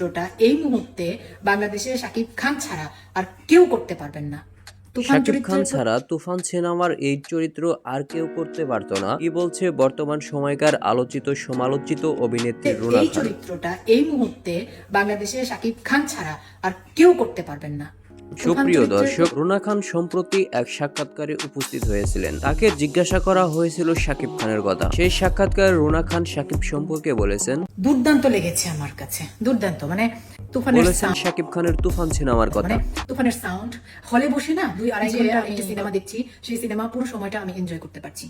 চরিত্রটা এই মুহূর্তে বাংলাদেশে শাকিব খান ছাড়া আর কেউ করতে পারবেন না। শাকিব খান ছাড়া তুফান সিনেমার এই চরিত্র আর কেউ করতে পারতো না। কি বলছে বর্তমান সময়কার আলোচিত সমালোচিত অভিনেত্রী রুনা এই চরিত্রটা এই মুহূর্তে বাংলাদেশে শাকিব খান ছাড়া আর কেউ করতে পারবেন না। সুপ্রিয় দর্শক রুনা খান সম্প্রতি এক সাক্ষাৎকারে উপস্থিত হয়েছিলেন। তাকে জিজ্ঞাসা করা হয়েছিল শাকিব খানের কথা। সেই সাক্ষাৎকারে রুনা খান শাকিব সম্পর্কে বলেছেন দুর্দান্ত লেগেছে আমার কাছে। দুর্দান্ত মানে তুফানের বলেছেন শাকিব খানের তুফান সিনেমার কথা। মানে তুফানের সাউন্ড হলে বসে না দুই আড়াই ঘণ্টা আমি একটা সিনেমা দেখছি সেই সিনেমা পুরো সময়টা আমি এনজয় করতে পারছি।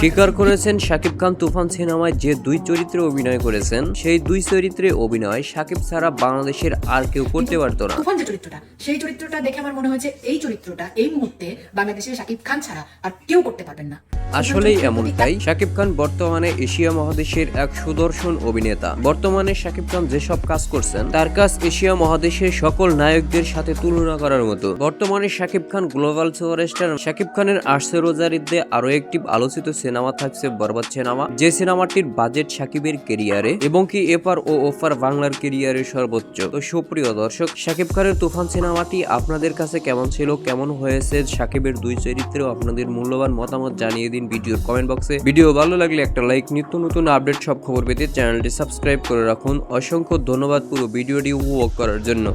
স্বীকার করেছেন শাকিব খান তুফান সিনেমায় যে দুই চরিত্রে অভিনয় করেছেন সেই দুই চরিত্রে অভিনয় শাকিব ছাড়া বাংলাদেশের আর কেউ করতে পারতো না। তুফান যে চরিত্রটা সেই চরিত্রটা দেখে আমার মনে হয়েছে এই চরিত্রটা এই মুহূর্তে বাংলাদেশের শাকিব খান ছাড়া আর কেউ করতে পারবেন না। আসলেই এমনটাই। শাকিব খান বর্তমানে এশিয়া মহাদেশের এক সুদর্শন অভিনেতা। বর্তমানে শাকিব খান যেসব কাজ করছেন, তার কাজ এশিয়া মহাদেশের সকল নায়কদের সাথে তুলনা করার মতো। বর্তমানে শাকিব খান গ্লোবাল সুপারস্টার। শাকিব খানের আর্সে রোজারিতে আরও একটি আলোচিত সিনেমা থাকছে বরবাদ সিনেমা। যে সিনেমাটির বাজেট শাকিবের কেরিয়ারে এবং কি এপার ও ওপার বাংলার কেরিয়ারে সর্বোচ্চ। তো সুপ্রিয় দর্শক, শাকিব খানের তুফান সিনেমাটি আপনাদের কাছে কেমন ছিল, কেমন হয়েছে, শাকিবের দুই চরিত্রেও আপনাদের মূল্যবান মতামত জানিয়ে দিন ভিডিওর কমেন্ট বক্সে ভিডিও ভালো লাগলে একটা লাইক নিত্য নতুন আপডেট সব খবর পেতে চ্যানেলটি সাবস্ক্রাইব করে রাখুন। অসংখ্য ধন্যবাদ পুরো ভিডিওটি উপভোগ করার জন্য।